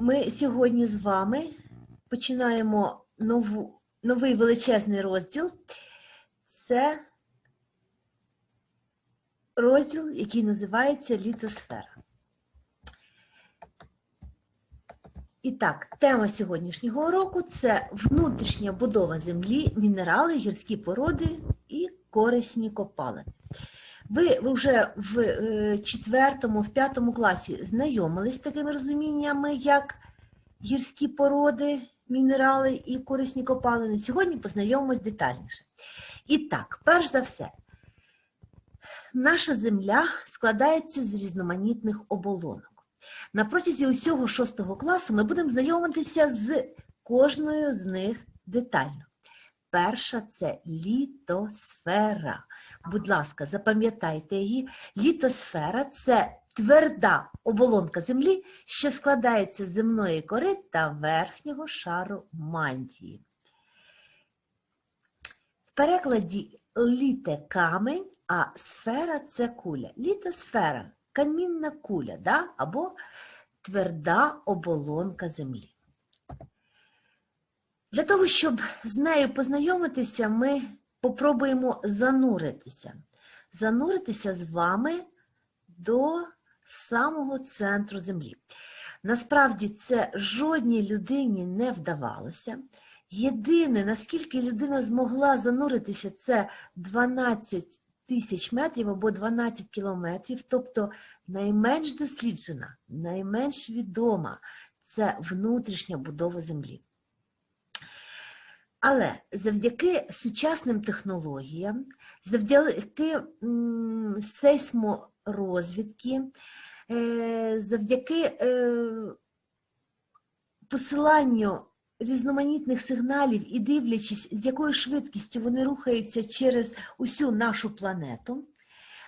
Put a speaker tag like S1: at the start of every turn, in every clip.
S1: Ми сьогодні з вами починаємо нову, новий величезний розділ. Це розділ, який називається Літосфера. І так, тема сьогоднішнього уроку це внутрішня будова землі, мінерали, гірські породи і корисні копалини. Ви вже в е, четвертому, в п'ятому класі знайомились з такими розуміннями, як гірські породи, мінерали і корисні копалини. Сьогодні познайомимось детальніше. І так, перш за все, наша земля складається з різноманітних оболонок. На протязі усього шостого класу ми будемо знайомитися з кожною з них детально. Перша це літосфера. Будь ласка, запам'ятайте її. Літосфера це тверда оболонка землі, що складається з земної кори та верхнього шару мантії. В перекладі літе камень, а сфера це куля. Літосфера камінна куля да? або тверда оболонка землі. Для того, щоб з нею познайомитися, ми попробуємо зануритися. Зануритися з вами до самого центру землі. Насправді це жодній людині не вдавалося. Єдине, наскільки людина змогла зануритися, це 12 тисяч метрів або 12 кілометрів, тобто найменш досліджена, найменш відома це внутрішня будова землі. Але завдяки сучасним технологіям, завдяки сейсморозвідки, е, завдяки е, посиланню різноманітних сигналів і дивлячись, з якою швидкістю вони рухаються через усю нашу планету,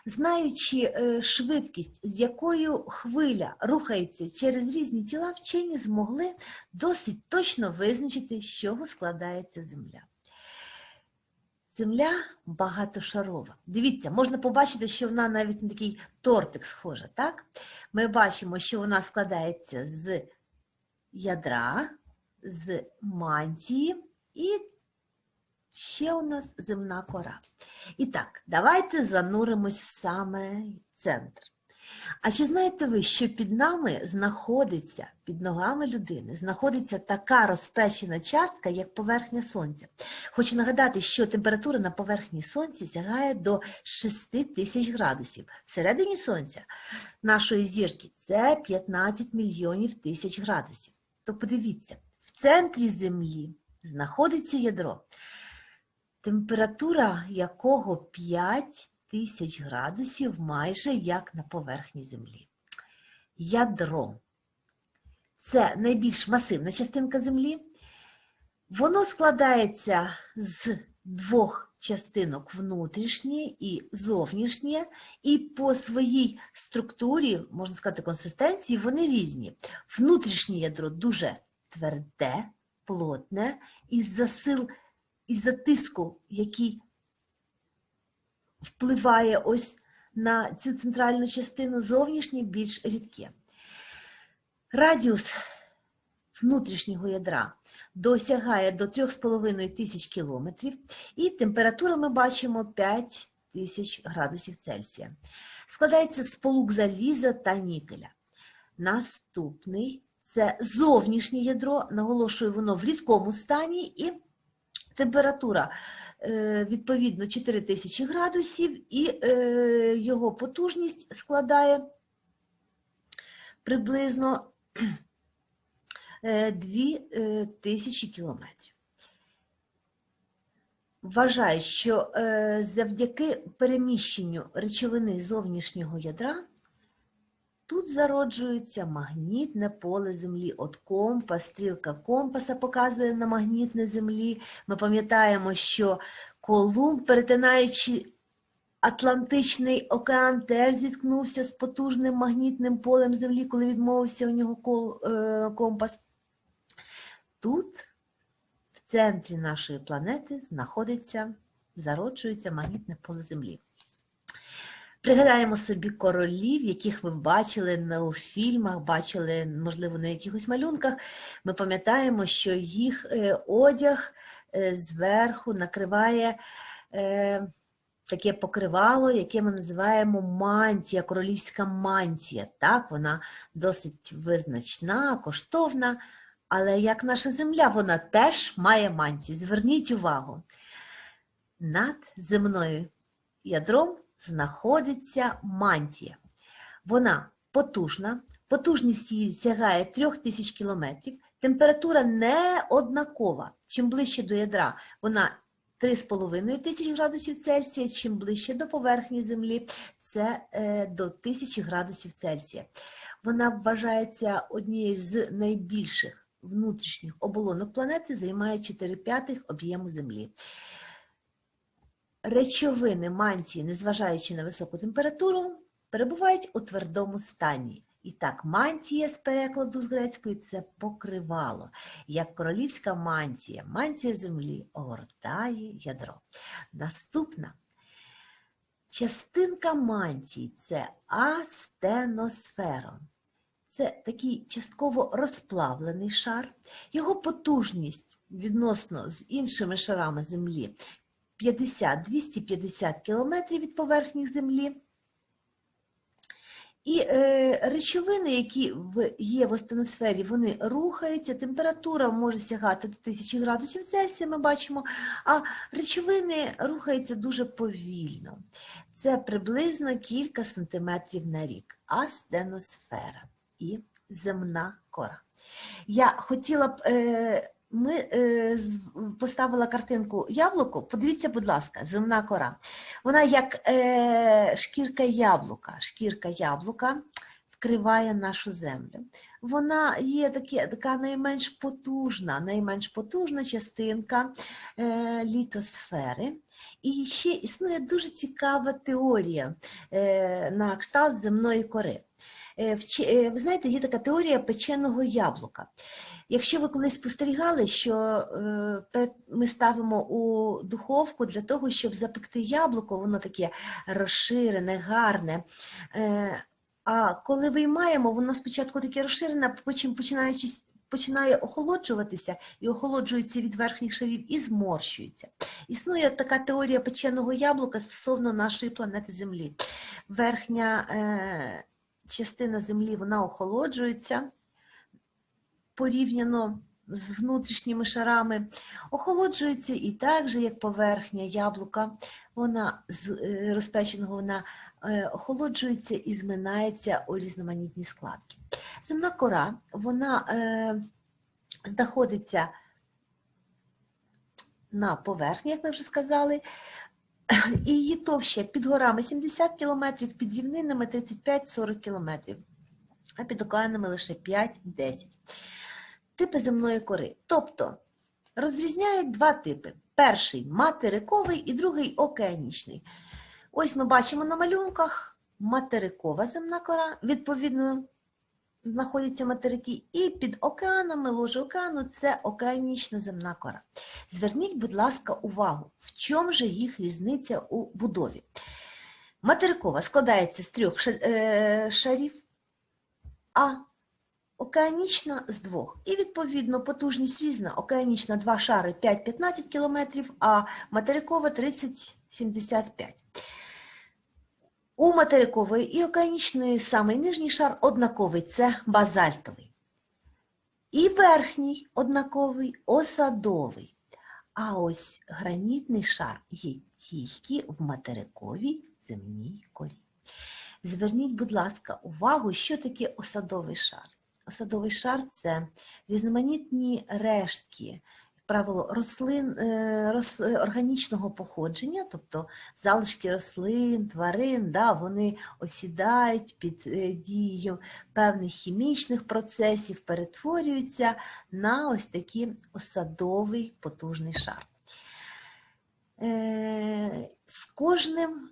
S1: знаючи е, швидкість, з якою хвиля рухається через різні тіла, вчені змогли досить точно визначити, з чого складається Земля. Земля багатошарова. Дивіться, можна побачити, що вона навіть на такий тортик схожа. Так? Ми бачимо, що вона складається з ядра, з мантії і ще у нас земна кора. І так, давайте зануримось в саме центр. А чи знаєте ви, що під нами знаходиться, під ногами людини, знаходиться така розпечена частка, як поверхня сонця? Хочу нагадати, що температура на поверхні сонця сягає до 6 тисяч градусів. Всередині сонця нашої зірки це 15 мільйонів тисяч градусів. То подивіться, в центрі Землі знаходиться ядро температура якого 5 тисяч градусів майже як на поверхні Землі. Ядро це найбільш масивна частинка Землі. Воно складається з двох частинок внутрішнє і зовнішнє, і по своїй структурі, можна сказати, консистенції, вони різні. Внутрішнє ядро дуже тверде, плотне, із-за сил із-за тиску, який впливає ось на цю центральну частину, зовнішнє більш рідке. Радіус внутрішнього ядра досягає до 3,5 тисяч кілометрів, і температура ми бачимо 5 тисяч градусів Цельсія. Складається з сполук заліза та нікеля. Наступний це зовнішнє ядро, наголошую, воно в рідкому стані і температура е, відповідно 4000 градусів, і е, його потужність складає приблизно 2000 кілометрів. Вважаю, що е, завдяки переміщенню речовини зовнішнього ядра Тут зароджується магнітне поле Землі. От компас, стрілка компаса показує на магнітне Землі. Ми пам'ятаємо, що Колумб, перетинаючи Атлантичний океан, теж зіткнувся з потужним магнітним полем Землі, коли відмовився у нього компас. Тут, в центрі нашої планети, знаходиться, зароджується магнітне поле Землі. Пригадаємо собі королів, яких ми бачили на у фільмах, бачили, можливо, на якихось малюнках. Ми пам'ятаємо, що їх е, одяг е, зверху накриває е, таке покривало, яке ми називаємо мантія, королівська мантія. Так, вона досить визначна, коштовна, але як наша земля, вона теж має мантію. Зверніть увагу. Над земною ядром знаходиться мантія. Вона потужна, потужність її сягає 3000 кілометрів, температура не однакова. Чим ближче до ядра, вона 3,5 тисяч градусів Цельсія, чим ближче до поверхні Землі, це е, до 1000 градусів Цельсія. Вона вважається однією з найбільших внутрішніх оболонок планети, займає 4 п'ятих об'єму Землі. Речовини мантії, незважаючи на високу температуру, перебувають у твердому стані. І так, мантія з перекладу з грецької це покривало, як королівська мантія, мантія землі огортає ядро. Наступна частинка мантії це астеносфера. Це такий частково розплавлений шар. Його потужність відносно з іншими шарами землі 50-250 км від поверхні землі. І е, речовини, які в, є в астеносфері, вони рухаються, температура може сягати до 1000 градусів Цельсія, ми бачимо, а речовини рухаються дуже повільно. Це приблизно кілька сантиметрів на рік. Астеносфера і земна кора. Я хотіла б. Е, ми е, поставила картинку яблуко. Подивіться, будь ласка, земна кора. Вона як е, шкірка яблука. Шкірка яблука вкриває нашу землю. Вона є такі, така найменш потужна, найменш потужна частинка е, літосфери. І ще існує дуже цікава теорія е, на кшталт земної кори. Е, ви знаєте, є така теорія печеного яблука. Якщо ви колись спостерігали, що е, ми ставимо у духовку для того, щоб запекти яблуко, воно таке розширене, гарне. Е, а коли виймаємо, воно спочатку таке розширене, потім починаючи. Починає охолоджуватися і охолоджується від верхніх шарів і зморщується. Існує така теорія печеного яблука стосовно нашої планети Землі. Верхня е, частина Землі вона охолоджується, порівняно з внутрішніми шарами, охолоджується і так же, як поверхня яблука, вона з е, розпеченого вона е, охолоджується і зминається у різноманітні складки. Земна кора, вона е, знаходиться на поверхні, як ми вже сказали, і її товща під горами 70 км, під рівнинами 35-40 км, а під океанами лише 5-10 типи земної кори. Тобто розрізняють два типи: перший материковий і другий океанічний. Ось ми бачимо на малюнках материкова земна кора, відповідно, знаходяться материки, і під океанами, ложе океану це океанічна земна кора. Зверніть, будь ласка, увагу, в чому же їх різниця у будові. Материкова складається з трьох е, шарів, а океанічна з двох. І, відповідно, потужність різна. Океанічна два шари 5-15 км, а материкова 30-75 У материкової і океанічної самий нижній шар однаковий це базальтовий. І верхній однаковий осадовий. А ось гранітний шар є тільки в материковій земній корі. Зверніть, будь ласка, увагу, що таке осадовий шар. Садовий шар це різноманітні рештки, правило, рослин е, рос, органічного походження, тобто залишки рослин, тварин, да, вони осідають під е, дією певних хімічних процесів, перетворюються на ось такий осадовий потужний шар. Е, з кожним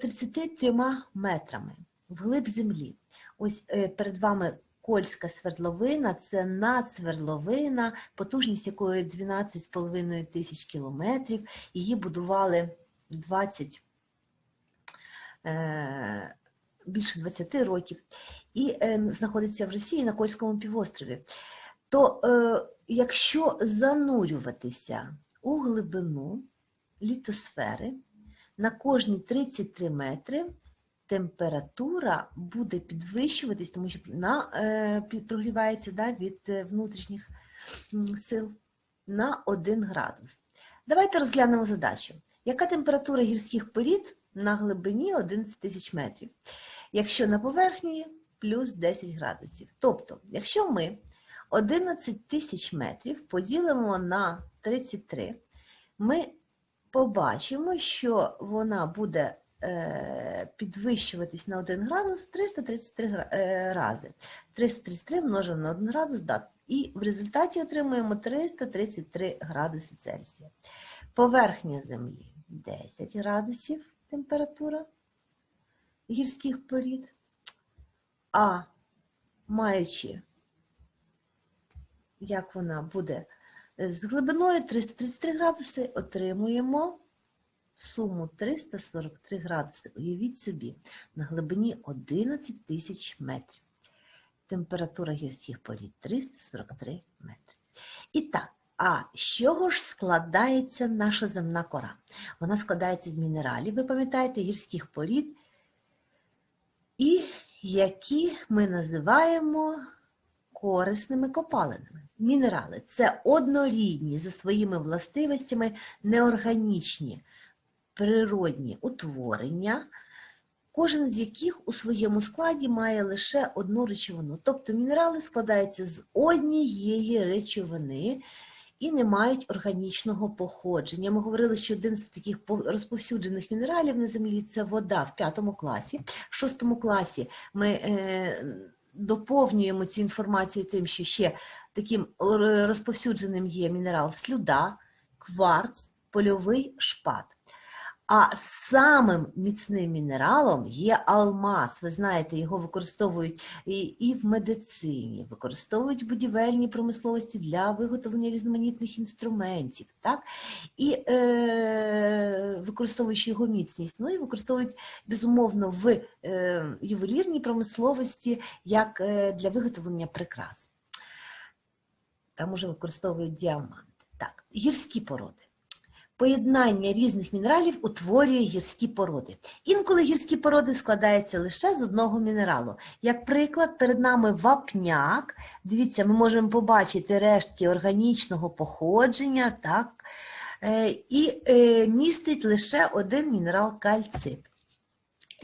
S1: 33 метрами вглиб землі. Ось перед вами Кольська свердловина це надсвердловина, потужність якої 12,5 тисяч кілометрів. Її будували 20 е, більше 20 років і е, знаходиться в Росії на Кольському півострові, то е, якщо занурюватися у глибину літосфери на кожні 33 метри, температура буде підвищуватись, тому що вона е, прогрівається да, від е, внутрішніх сил на 1 градус. Давайте розглянемо задачу. Яка температура гірських порід на глибині 11 тисяч метрів? Якщо на поверхні плюс 10 градусів. Тобто, якщо ми 11 тисяч метрів поділимо на 33, ми побачимо, що вона буде підвищуватись на 1 градус 333 е, рази. 333 множимо на 1 градус, да, і в результаті отримуємо 333 градуси Цельсія. Поверхня Землі 10 градусів температура гірських порід, а маючи, як вона буде е, з глибиною 333 градуси, отримуємо суму 343 градуси. Уявіть собі, на глибині 11 тисяч метрів. Температура гірських порід 343 метри. І так, а з чого ж складається наша земна кора? Вона складається з мінералів, ви пам'ятаєте, гірських порід, і які ми називаємо корисними копалинами. Мінерали це однорідні за своїми властивостями неорганічні природні утворення, кожен з яких у своєму складі має лише одну речовину. Тобто мінерали складаються з однієї речовини і не мають органічного походження. Ми говорили, що один з таких розповсюджених мінералів на землі це вода в п'ятому класі. В шостому класі ми е, доповнюємо цю інформацію тим, що ще таким розповсюдженим є мінерал слюда, кварц, польовий шпат. А самим міцним мінералом є алмаз. Ви знаєте, його використовують і, в медицині, використовують в будівельній промисловості для виготовлення різноманітних інструментів, так? і е, використовуючи його міцність, ну і використовують безумовно в е, ювелірній промисловості як е, для виготовлення прикрас. Там уже використовують діаманти. Так, гірські породи. Поєднання різних мінералів утворює гірські породи. Інколи гірські породи складаються лише з одного мінералу. Як приклад, перед нами вапняк. Дивіться, ми можемо побачити рештки органічного походження, так? Е, і е, містить лише один мінерал кальцит.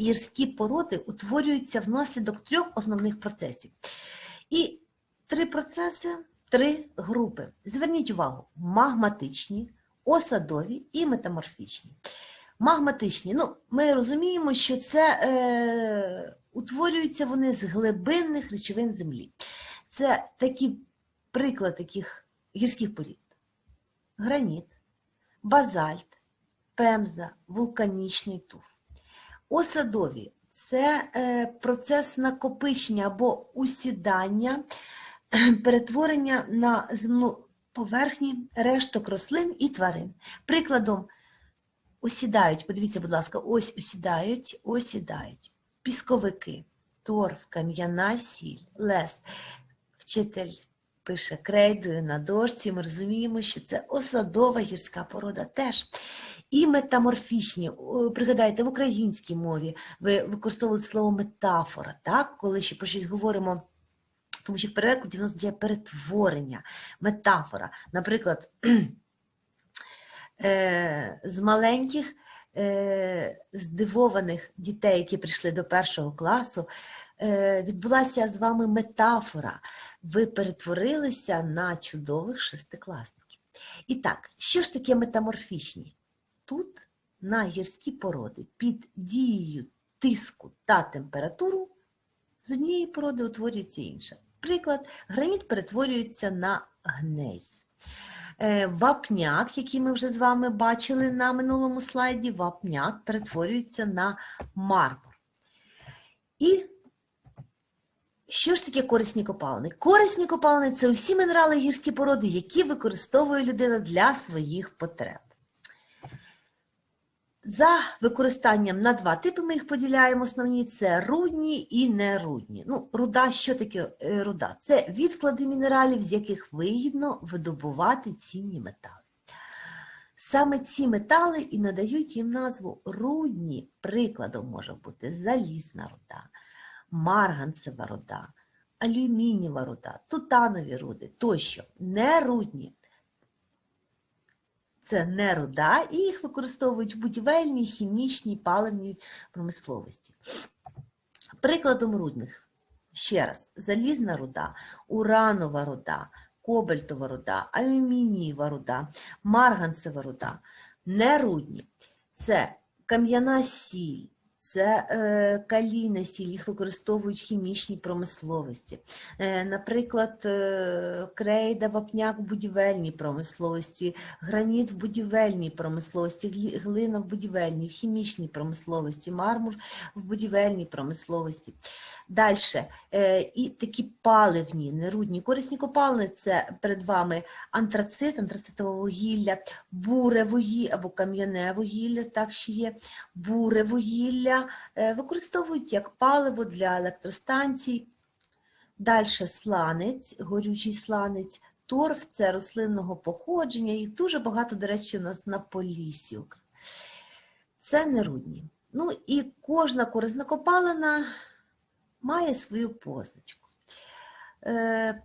S1: Гірські породи утворюються внаслідок трьох основних процесів. І три процеси, три групи. Зверніть увагу: магматичні, осадові і метаморфічні. Магматичні, ну, ми розуміємо, що це е, утворюються вони з глибинних речовин землі. Це такий приклад таких гірських порід: граніт, базальт, пемза, вулканічний туф. Осадові це е, процес накопичення або усідання, перетворення на земну поверхні решток рослин і тварин. Прикладом усідають, подивіться, будь ласка, ось усідають, осідають. Пісковики, торф, кам'яна сіль, лес. Вчитель пише крейдою на дошці, ми розуміємо, що це осадова гірська порода теж. І метаморфічні, пригадайте, в українській мові ви використовували слово метафора, так? коли ще про щось говоримо, тому що в перекладі в нас є перетворення, метафора. Наприклад, е, з маленьких е, здивованих дітей, які прийшли до першого класу, е, відбулася з вами метафора. Ви перетворилися на чудових шестикласників. І так, що ж таке метаморфічні? Тут на гірські породи під дією тиску та температуру з однієї породи утворюється інша. Приклад, граніт перетворюється на гнейс. Е, Вапняк, який ми вже з вами бачили на минулому слайді, вапняк перетворюється на мармур. І що ж таке корисні копалини? Корисні копалини це усі мінерали гірські породи, які використовує людина для своїх потреб. За використанням на два типи ми їх поділяємо основні це рудні і нерудні. Ну, руда, що таке е, руда? Це відклади мінералів, з яких вигідно видобувати цінні метали. Саме ці метали і надають їм назву рудні. Прикладом може бути залізна руда, марганцева руда, алюмінієва руда, тутанові руди тощо. Нерудні це не руда, і їх використовують в будівельній, хімічній, паливній промисловості. Прикладом рудних, ще раз, залізна руда, уранова руда, кобальтова руда, алюмінієва руда, марганцева руда, нерудні. Це кам'яна сіль, це е, калійна сіль, їх використовують в хімічній промисловості. Е, наприклад, е, крейда, вапняк в будівельній промисловості, граніт в будівельній промисловості, глина в будівельній, в хімічній промисловості, мармур в будівельній промисловості. Далі, і такі паливні, нерудні, корисні копалини це перед вами антрацит, антрацитове вугілля, буре вугілля або кам'яне вугілля, так ще є, буре вугілля е, використовують як паливо для електростанцій. Далі сланець, горючий сланець, торф це рослинного походження, їх дуже багато, до речі, у нас на Поліссі. Це нерудні. Ну і кожна корисна копалина має свою позначку. Е,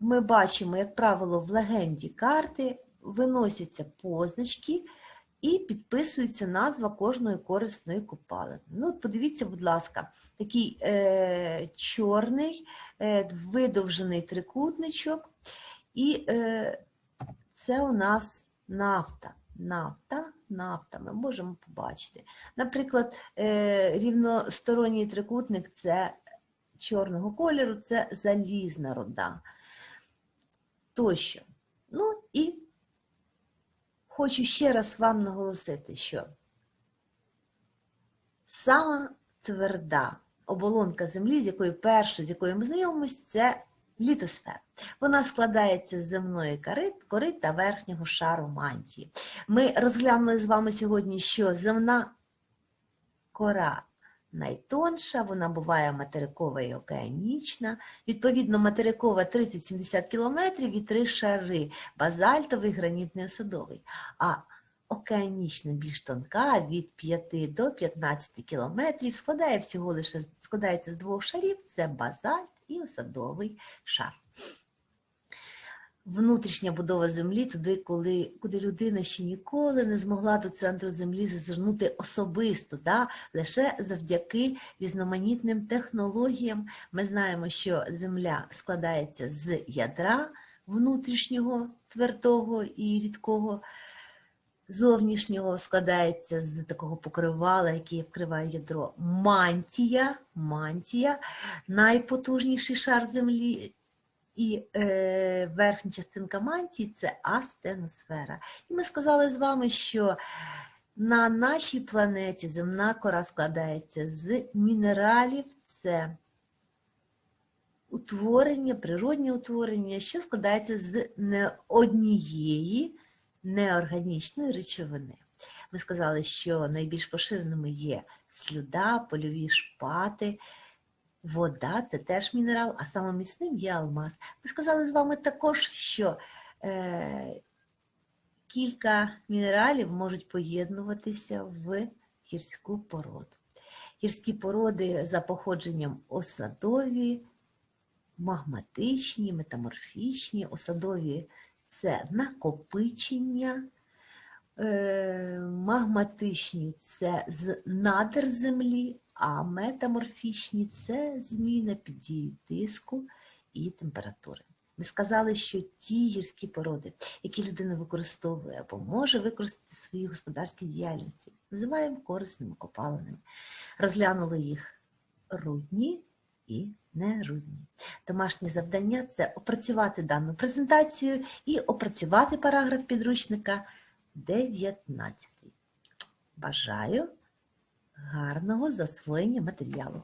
S1: Ми бачимо, як правило, в легенді карти виносяться позначки і підписується назва кожної корисної копалини. Ну, подивіться, будь ласка, такий е, чорний е, видовжений трикутничок, і е, це у нас нафта. Нафта, нафта, ми можемо побачити. Наприклад, е, рівносторонній трикутник це чорного кольору, це залізна руда. Тощо. Ну і хочу ще раз вам наголосити, що сама тверда оболонка землі, з якою першу, з якою ми знайомимось, це літосфера. Вона складається з земної кори, кори та верхнього шару мантії. Ми розглянули з вами сьогодні, що земна кора найтонша, вона буває материкова і океанічна. Відповідно, материкова 30-70 км і три шари базальтовий, гранітний осадовий. А океанічна більш тонка від 5 до 15 км, складає всього лише складається з двох шарів: це базальт і осадовий шар. Внутрішня будова землі, туди, коли, куди людина ще ніколи не змогла до центру землі зазирнути особисто, да? лише завдяки різноманітним технологіям. Ми знаємо, що земля складається з ядра внутрішнього, твердого і рідкого, зовнішнього складається з такого покривала, який вкриває ядро. Мантія, мантія, найпотужніший шар землі. І е, верхня частинка мантії це астеносфера. І ми сказали з вами, що на нашій планеті земна кора складається з мінералів, це утворення, природні утворення, що складається з не однієї неорганічної речовини. Ми сказали, що найбільш поширеними є слюда, польові шпати. Вода це теж мінерал, а саме міцним є алмаз. Ми сказали з вами також, що е, кілька мінералів можуть поєднуватися в гірську породу. Гірські породи за походженням осадові, магматичні, метаморфічні, осадові це накопичення, е, магматичні це з надр землі а метаморфічні це зміна під дією тиску і температури. Ми сказали, що ті гірські породи, які людина використовує або може використати в своїй господарській діяльності, називаємо корисними копалинами. Розглянули їх рудні і нерудні. Домашнє завдання це опрацювати дану презентацію і опрацювати параграф підручника 19. Бажаю! Гарного засвоєння матеріалу.